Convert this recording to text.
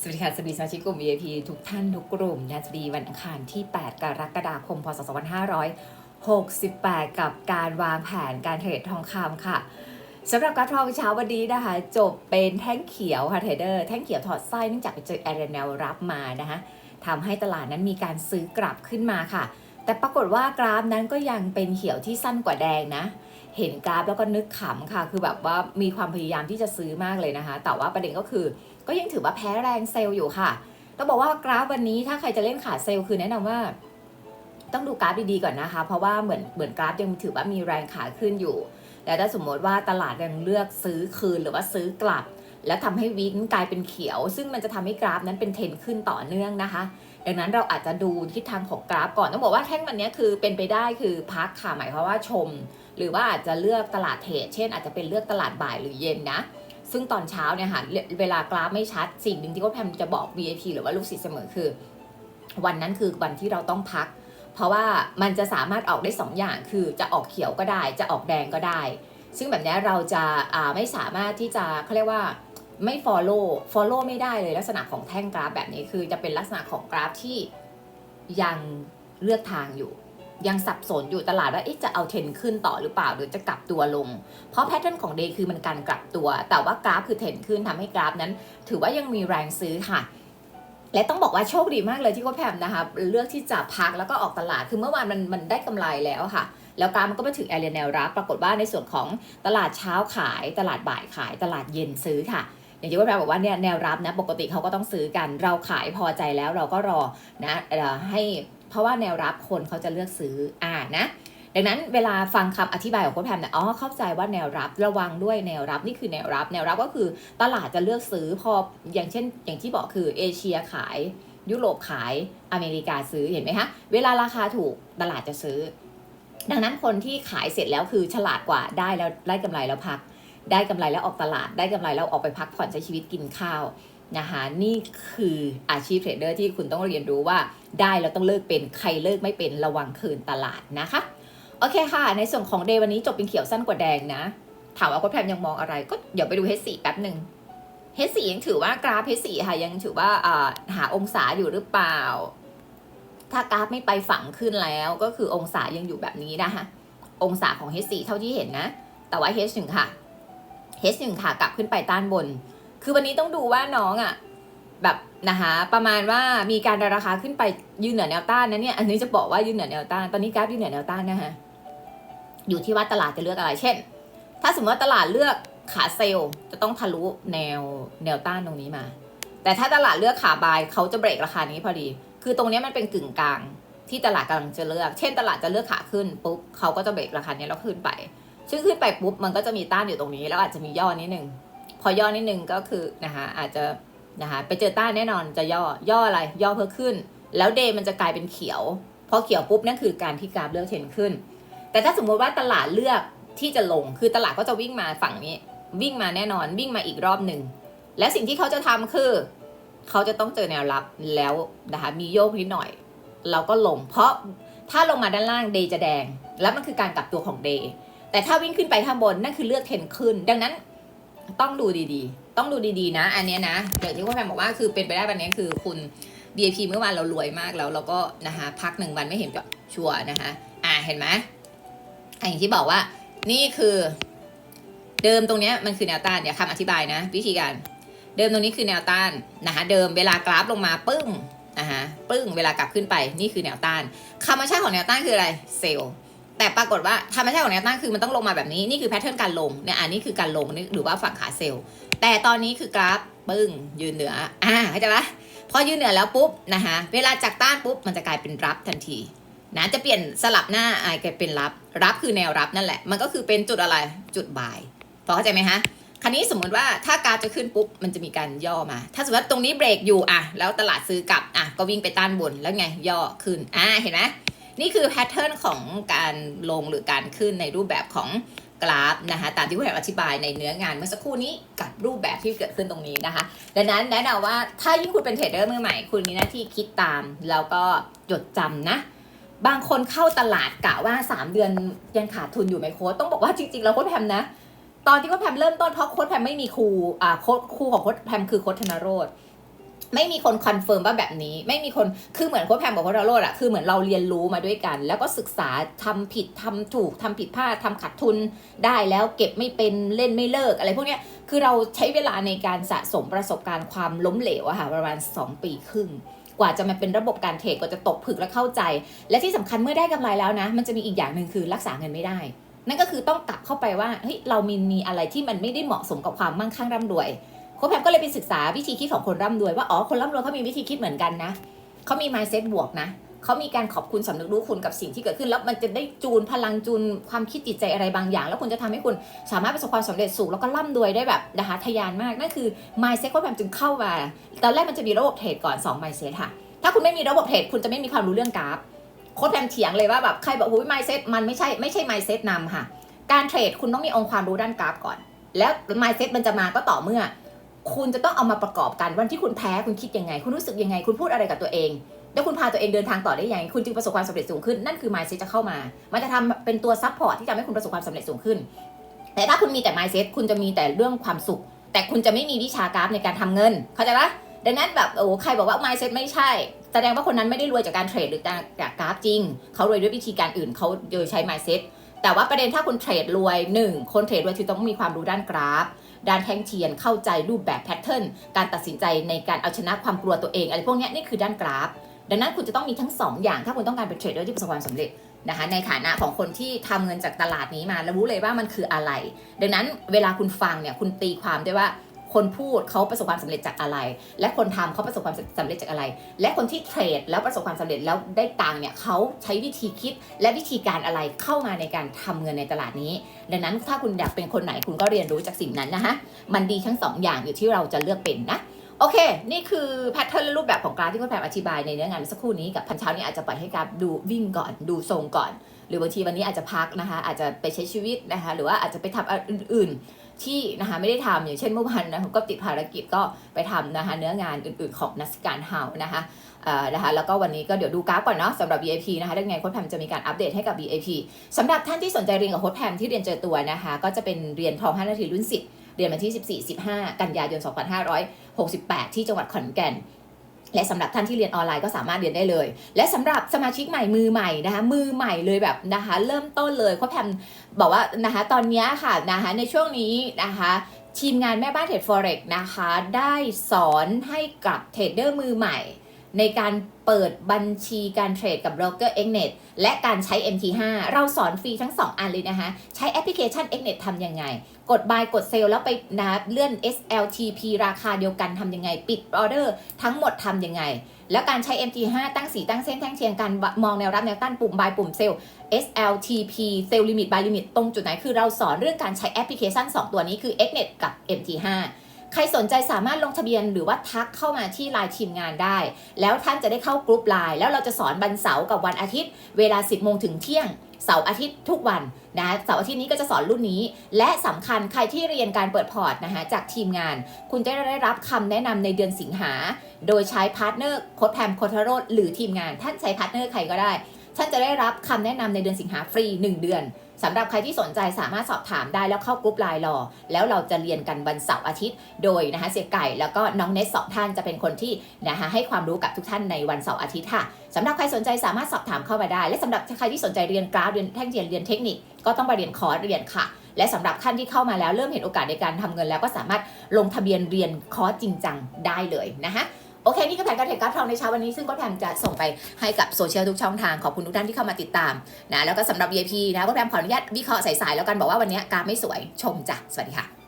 สวัสดีค่ะสวัสดีสมาชิกกลุ่ม VIP ทุกท่านทุกกลุ่มนะสวัสดีวันอังคารที่ 8 กรกฎาคม พศ 2568 กับการวางแผนการเทรดทองคำค่ะสำหรับการทองเช้าวันนี้นะคะ จบเป็นแท่งเขียวค่ะเทรดเดอร์แท่งเขียวถอดไส้เนื่องจากไปเจอแอเรแนลรับมานะคะทำให้ตลาดนั้นมีการซื้อกลับขึ้นมาค่ะ แต่ปรากฏว่ากราฟนั้นก็ยังเป็นเขียวที่สั้นกว่าแดงนะเห็นกราฟแล้วก็นึกขำค่ะ คือแบบว่ามีความพยายามที่จะซื้อมากเลยนะคะ แต่ว่าประเด็นก็คือ ก็ยังถือว่าแพ้แรงเซลล์อยู่ค่ะ ต้องบอกว่ากราฟวันนี้ถ้าใครจะเล่นขาเซลล์คือแนะนำว่า ต้องดูกราฟดีๆก่อนนะคะ เพราะว่าเหมือนเหมือนกราฟยังถือว่ามีแรงขาขึ้นอยู่แต่ถ้าสมมติว่าตลาดยังเลือกซื้อคืนหรือว่าซื้อกลับ แล้วทำให้วิกกลายเป็นเขียว ซึ่งมันจะทำให้กราฟนั้นเป็นเทรนขึ้นต่อเนื่องนะคะ ดังนั้นเราอาจจะดูทิศทางของกราฟก่อนต้องบอกว่าแท่งวันนี้คือเป็นไปได้คือพักค่ะหมายความว่าชม หรือว่าอาจจะเลือกตลาดเทรดเช่น อาจจะเป็นเลือกตลาดบ่ายหรือเย็นนะ ซึ่งตอนเช้าเนี่ยค่ะเวลากราฟไม่ชัด สิ่งหนึ่งที่โค้ชแพมจะบอก VIP หรือว่าลูกศิษย์เสมอคือ วันนั้นคือวันที่เราต้องพัก เพราะว่ามันจะสามารถออกได้สองอย่างคือจะออกเขียวก็ได้ จะออกแดงก็ได้ ซึ่งแบบนี้เราจะาไม่สามารถที่จะเขาเรียกว่าไม่ follow follow ไม่ได้เลยลักษณะของแท่งกราฟแบบนี้คือจะเป็นลักษณะของกราฟที่ยังเลือกทางอยู่ ยังสับสนอยู่ตลาดว่าจะเอาเทรนขึ้นต่อหรือเปล่าหรือจะกลับตัวลง เพราะแพทเทิร์นของ Day คือมันการกลับตัว แต่ว่ากราฟคือเทรนขึ้นทำให้กราฟนั้น ถือว่ายังมีแรงซื้อค่ะและต้องบอกว่าโชคดีมากเลยที่โค้ชแพมนะคะเลือกที่จะพักแล้วก็ออกตลาดคือเมื่อวานมันมันได้กำไรแล้วค่ะ แล้วกราฟมันก็มาถึงแอเรียแนวรับปรากฏว่าในส่วนของตลาดเช้าขาย ตลาดบ่ายขาย ตลาดเย็นซื้อค่ะอย่างที่โค้ชแพมบอกว่าเนี่ยแนวรับนะปกติเขาก็ต้องซื้อกันเราขายพอใจแล้วเราก็รอนะให้ เพราะว่าแนวรับคนเขาจะเลือกซื้ออ่านะดังนั้นเวลาฟังคำอธิบายของโค้ชแพมเนี่ยอ๋อเข้าใจว่าแนวรับระวังด้วยแนวรับนี่คือแนวรับ แนวรับก็คือตลาดจะเลือกซื้อพออย่างเช่น อย่างที่บอกคือเอเชียขาย ยุโรปขายอเมริกาซื้อเห็นไหมคะเวลาราคาถูกตลาดจะซื้อ ดังนั้นคนที่ขายเสร็จแล้วคือฉลาดกว่าได้แล้วได้กำไรแล้วพัก ได้กำไรแล้วออกตลาดได้กำไรแล้วออกไปพักผ่อนใช้ชีวิตกินข้าว นะคะนี่คืออาชีพเทรดเดอร์ที่คุณต้องเรียนรู้ว่าได้แล้วต้องเลิกเป็นใครเลิกไม่เป็นระวังคืนตลาดนะคะ โอเคค่ะ ในส่วนของเดย์วันนี้จบเป็นเขียวสั้นกว่าแดงนะ ถามว่าโค้ชแพมยังมองอะไร ก็เดี๋ยวไปดูเฮสี่แป๊บหนึ่งเฮสี่ยังถือว่ากราฟเฮสี่ค่ะยังถือว่าอ่าหาองศาอยู่หรือเปล่า ถ้ากราฟไม่ไปฝั่งขึ้นแล้วก็คือองศายังอยู่แบบนี้นะคะองศาของ H4 เท่าที่เห็นนะ แต่ว่า H1 ค่ะ H1 ค่ะกลับขึ้นไปต้านบน คือวันนี้ต้องดูว่าน้องอะ่ะแบบนะคะประมาณว่ามีการราคาขึ้นไปยืนเหนือแนวต้านนะเนี่ยอันนี้จะบอกว่ายืนเหนือแนวต้านตอนนี้กราฟยืนเหนือแนวต้านนะคะอยู่ที่ว่าตลาดจะเลือกอะไร เช่น ถ้าสมมติว่าตลาดเลือกขาเซลล์จะต้องทะลุแนวแนวต้านตรงนี้มา แต่ถ้าตลาดเลือกขาบายเขาจะเบรกราคานี้พอดี คือตรงนี้มันเป็นกึ่งกลางที่ตลาดกำลังจะเลือก เช่น ตลาดจะเลือกขาขึ้นปุ๊บเขาก็จะเบรกราคานี้แล้วขึ้นไป ซึ่งขึ้นไปปุ๊บมันก็จะมีต้านอยู่ตรงนี้ แล้วอาจจะมีย่อนิดนึง พอย่อนิดนึงก็คือนะคะอาจจะนะคะไปเจอต้านแน่นอนจะย่อย่ออะไรย่อเพื่อขึ้น แล้วเดย์มันจะกลายเป็นเขียวพอเขียวปุ๊บนั่นคือการที่กราฟเลือกเทรนขึ้น แต่ถ้าสมมติว่าตลาดเลือกที่จะลงคือตลาดก็จะวิ่งมาฝั่งนี้ วิ่งมาแน่นอนวิ่งมาอีกรอบหนึ่งและสิ่งที่เขาจะทำคือ เขาจะต้องเจอแนวรับแล้วนะคะมีโยกนิดหน่อย เราก็ลง เพราะถ้าลงมาด้านล่างเดย์จะแดง แล้วมันคือการกลับตัวของเดย์แต่ถ้าวิ่งขึ้นไปข้างบนนั่นคือเลือกเทรนขึ้น ดังนั้น ต้องดูดีๆ ต้องดูดีๆนะ อันเนี้ยนะเดี๋ยวที่คุณแพมบอกว่าคือเป็นไปได้วันนี้คือคุณ DAP เมื่อวานเรารวยมากแล้วเราก็นะคะพักหนึ่งวันไม่เห็นแบบชัวร์นะคะอ่าเห็นไหมอะอย่างที่บอกว่า นี่คือเดิมตรงเนี้ยมันคือแนวต้านเดี๋ยวคำอธิบายนะ วิธีการ เดิมตรงนี้คือแนวต้านนะคะเดิมเวลากราฟลงมาปึ้งนะคะปึ้งเวลากลับขึ้นไปนี่คือแนวต้านธรรมชาของแนวต้านคืออะไรเซลล์ แต่ปรากฏว่าธรรมชาติของแนวต้านคือมันต้องลงมาแบบนี้ นี่คือแพทเทิร์นการลงเนี่ยอันนี้คือการลงนี่หรือว่าฝั่งขาเซลล์ แต่ตอนนี้คือกราฟปึ้งยืนเหนืออ่าเข้าใจปะพอยืนเหนือแล้วปุ๊บนะคะเวลาจากต้านปุ๊บมันจะกลายเป็นรับทันทีนะจะเปลี่ยนสลับหน้าอ่ากลายเป็นรับ รับคือแนวรับนั่นแหละ มันก็คือเป็นจุดอะไรจุดบายพอเข้าใจไหมคะคราวนี้สมมติว่าถ้ากราฟจะขึ้นปุ๊บมันจะมีการย่อมา ถ้าสมมติว่าตรงนี้เบรกอยู่อะแล้วตลาดซื้อกลับอะก็วิ่งไปต้านบนแล้วไงย่อขึ้นอ่าเห็นไหม นี่คือแพทเทิร์นของการลงหรือการขึ้นในรูปแบบของกราฟนะคะตามที่ผู้แทนอธิบายในเนื้องานเมื่อสักครู่นี้กับรูปแบบที่เกิดขึ้นตรงนี้นะคะ ดังนั้นแนะนำว่าถ้ายิ่งคุณเป็นเทรดเดอร์มือใหม่ คุณมีหน้าที่คิดตาม แล้วก็จดจำนะ บางคนเข้าตลาดกะว่า 3 เดือนยังขาดทุนอยู่ไหมโค้ชต้องบอกว่าจริงๆแล้วโค้ชแพมนะ ตอนที่โค้ชแพมเริ่มต้นเพราะโค้ชแพมไม่มีครูอ่าโค้ชครูของโค้ชแพมคือโค้ชธนโรธ ไม่มีคนคอนเฟิร์มว่าแบบนี้ไม่มีคนคือเหมือนโค้ชแพมบอกว่าเราโลดอะคือเหมือนเราเรียนรู้มาด้วยกัน แล้วก็ศึกษาทำผิดทำถูกทำผิดพลาดทำขาดทุนได้แล้วเก็บไม่เป็นเล่นไม่เลิกอะไรพวกเนี้ยคือเราใช้เวลาในการสะสมประสบการณ์ความล้มเหลวอะค่ะประมาณ 2 ปีครึ่งกว่าจะมาเป็นระบบการเทรดกว่าจะตกผึกและเข้าใจ และที่สำคัญเมื่อได้กำไรแล้วนะ มันจะมีอีกอย่างหนึ่งคือรักษาเงินไม่ได้ นั่นก็คือต้องกลับเข้าไปว่าเฮ้ยเรามีมีอะไรที่มันไม่ได้เหมาะสมกับความมั่งคั่งร่ำรวย แพมก็เลยไปศึกษาวิธีคิดของคนร่ำรวยว่าอ๋อคนร่ำรวยเขามีวิธีคิดเหมือนกันนะเขามี mindset บวกนะเขามีการขอบคุณสำนึกรู้คุณกับสิ่งที่เกิดขึ้น แล้วมันจะได้จูนพลังจูนความคิดจิตใจอะไรบางอย่าง แล้วคุณจะทำให้คุณสามารถประสบความสำเร็จสูงแล้วก็ร่ำรวยได้แบบนะคะทะยานมากนั่นคือ mindset โค้ชแพมจึงเข้ามาตอนแรกมันจะมีระบบเทรดก่อน2 mindset ค่ะ ถ้าคุณไม่มีระบบเทรดคุณจะไม่มีความรู้เรื่องกราฟโค้ชแพมเถียงเลยว่าแบบใครบอกโอ้ยไมเซ็ตมันไม่ใช่ไม่ใช่ไมเซ็ตนำค่ะ การเทรดคุณต้องมีองค์ความรู้ด้านกราฟก่อน แล้วไมเซ็ตมันจะมาก็ต่อเมื่อ คุณจะต้องเอามาประกอบกันวันที่คุณแพ้คุณคิดยังไง คุณรู้สึกยังไง คุณพูดอะไรกับตัวเอง แล้วคุณพาตัวเองเดินทางต่อได้ยังไงคุณจึงประสบความสำเร็จสูงขึ้นนั่นคือ mindset จะเข้ามา มันจะทำเป็นตัวซัพพอร์ตที่ทำให้คุณประสบความสำเร็จสูงขึ้น แต่ถ้าคุณมีแต่ mindset คุณจะมีแต่เรื่องความสุข แต่คุณจะไม่มีวิชากราฟในการทำเงิน เข้าใจปะดังนั้นแบบโอ้ใครบอกว่า mindset ไม่ใช่ แสดงว่าคนนั้นไม่ได้รวยจากการเทรดหรือจากกราฟจริง เขารวยด้วยวิธีการอื่นเขาโดยใช้ mindset แต่ว่าประเด็นถ้าคุณเทรดรวยหนึ่งคนเทรดรวยคือต้องมีความรู้ด้านกราฟ ด้านแท่งเทียนเข้าใจรูปแบบแพทเทิร์นการตัดสินใจในการเอาชนะความกลัวตัวเองอะไรพวกนี้นี่คือด้านกราฟ ดังนั้นคุณจะต้องมีทั้งสองอย่าง ถ้าคุณต้องการเป็นเทรดเดอร์ที่ประสบความสำเร็จนะคะในฐานะของคนที่ทำเงินจากตลาดนี้มาแล้วรู้เลยว่ามันคืออะไร ดังนั้นเวลาคุณฟังเนี่ยคุณตีความได้ว่า คนพูดเขาประสบความสำเร็จจากอะไร และคนทำเขาประสบความสำเร็จจากอะไร และคนที่เทรดแล้วประสบความสำเร็จแล้วได้ตังเนี่ยเขาใช้วิธีคิดและวิธีการอะไรเข้ามาในการทำเงินในตลาดนี้ ดังนั้นถ้าคุณอยากเป็นคนไหนคุณก็เรียนรู้จากสิ่งนั้นนะคะมันดีทั้งสองอย่างอยู่ที่เราจะเลือกเป็นนะโอเค นี่คือแพทเทิร์นและรูปแบบของกราฟที่คุณแพมอธิบายในเนื้องานสักครู่นี้กับพันเช้านี้อาจจะปล่อยให้กราฟดูวิ่งก่อนดูทรงก่อน หรือบางทีวันนี้อาจจะพักนะคะ อาจจะไปใช้ชีวิตนะคะ หรือว่าอาจจะไปทำอื่น ที่นะคะไม่ได้ทำอย่างเช่นเมื่อวานนะผมก็ติดภารกิจก็ไปทำนะคะเนื้องานอื่นๆของนักการเฮานะคะอ่อนะคะแล้วก็วันนี้ก็เดี๋ยวดูกราฟก่อนเนาะสำหรับ VIP นะคะยังไงโค้ชแพมจะมีการอัปเดตให้กับ VIP สำหรับท่านที่สนใจเรียนกับโค้ชแพมที่เรียนเจอตัวนะคะ ก็จะเป็นเรียนทอง5นาทีรุ่น 10 เรียนวันที่ 14 15 กันยายน 2568 ที่จังหวัดขอนแก่น และสำหรับท่านที่เรียนออนไลน์ก็สามารถเรียนได้เลย และสำหรับสมาชิกใหม่มือใหม่นะคะมือใหม่เลยแบบนะคะเริ่มต้นเลยเพราะแพมบอกว่านะคะตอนนี้ค่ะนะคะในช่วงนี้นะคะทีมงานแม่บ้านเทรดฟอเร็กนะคะได้สอนให้กับเทรดเดอร์มือใหม่ ในการเปิดบัญชีการเทรดกับ broker Xnet และการใช้ MT5 เราสอนฟรีทั้ง 2 อันเลยนะคะ ใช้แอปพลิเคชัน Xnet ทำยังไง กด buy กด sell แล้วไปนะเลื่อน SLTP ราคาเดียวกันทำยังไง ปิดออเดอร์ทั้งหมดทำยังไง แล้วการใช้ MT5 ตั้งสีตั้งเส้นแท่งเทียนการมองแนวรับแนวต้านปุ่ม buy ปุ่ม sell SLTP sell limit buy limit ตรงจุดไหนคือเราสอนเรื่องการใช้แอปพลิเคชัน 2 ตัวนี้คือ Xnet กับ MT5 ใครสนใจสามารถลงทะเบียนหรือว่าทักเข้ามาที่ไลน์ทีมงานได้ แล้วท่านจะได้เข้ากรุ๊ปไลน์แล้วเราจะสอนวันเสาร์กับวันอาทิตย์ เวลา 10โมงถึงเที่ยงเสาร์อาทิตย์ทุกวันนะเสาร์อาทิตย์นี้ก็จะสอนรุ่นนี้ และสำคัญใครที่เรียนการเปิดพอร์ตนะคะจากทีมงาน คุณจะได้รับคำแนะนำในเดือนสิงหา โดยใช้พาร์ทเนอร์โค้ดแพมโคทโรดหรือทีมงาน ท่านใช้พาร์ทเนอร์ใครก็ได้ ท่านจะได้รับคำแนะนำในเดือนสิงหาฟรี 1 เดือน สำหรับใครที่สนใจสามารถสอบถามได้แล้วเข้ากรุ๊ปไลน์รอ แล้วเราจะเรียนกันวันเสาร์อาทิตย์ โดยนะคะเสียไก่แล้วก็น้องเนสสองท่านจะเป็นคนที่นะคะให้ความรู้กับทุกท่านในวันเสาร์อาทิตย์ค่ะสำหรับใครสนใจสามารถสอบถามเข้ามาได้ และสำหรับใครที่สนใจเรียนกราฟเรียนแท่งเทียนเรียนเทคนิคก็ต้องไปเรียนคอร์สเรียนค่ะ และสำหรับท่านที่เข้ามาแล้วเริ่มเห็นโอกาสในการทำเงินแล้วก็สามารถลงทะเบียนเรียนคอร์สจริงจังได้เลยนะคะ โอเค นี่คือแผนการเทรดกราฟทองในเช้าวันนี้ ซึ่งก็แพมจะส่งไปให้กับโซเชียลทุกช่องทาง ขอบคุณทุกท่านที่เข้ามาติดตามนะแล้วก็สำหรับ VIP นะก็แพมขออนุญาตวิเคราะห์สายๆแล้วกันบอกว่าวันนี้กราฟไม่สวยชมจ้ะสวัสดีค่ะ